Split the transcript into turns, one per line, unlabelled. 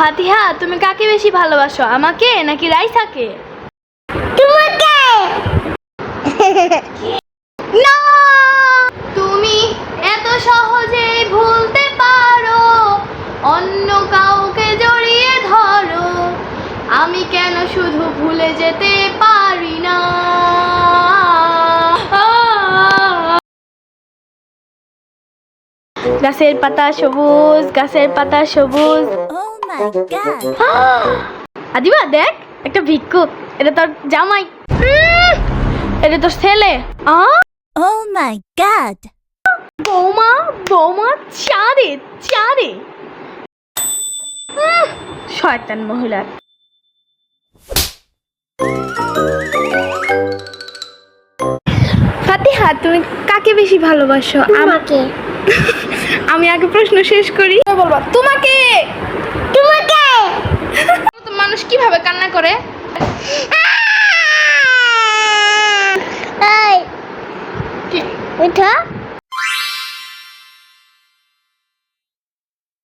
ফাতিহা তুমি কাকে বেশি ভালোবাসো আমাকে নাকি রাইসাকে?
তোমাকে।
না! তুমি এত সহজেই ভুলতে পারো অন্য কাউকে জড়িয়ে ধরো। আমি কেন শুধু ভুলে যেতে পারি না? গাছের পাতা সবুজ গাছের পাতা সবুজ. আদিবা দেখ একটা ভিক্ষুক। এটা তোর জামাই। এটা তোর ছেলে।
Oh my god.
বৌমা বৌমা চাঁদে উম, শয়তান মহিলা ফাতিহা তুমি কাকে বেশি ভালোবাসো? আমাকে আমি আগে প্রশ্ন শেষ করি। বলবা? তোমাকে! কান্না করে।
উঠো।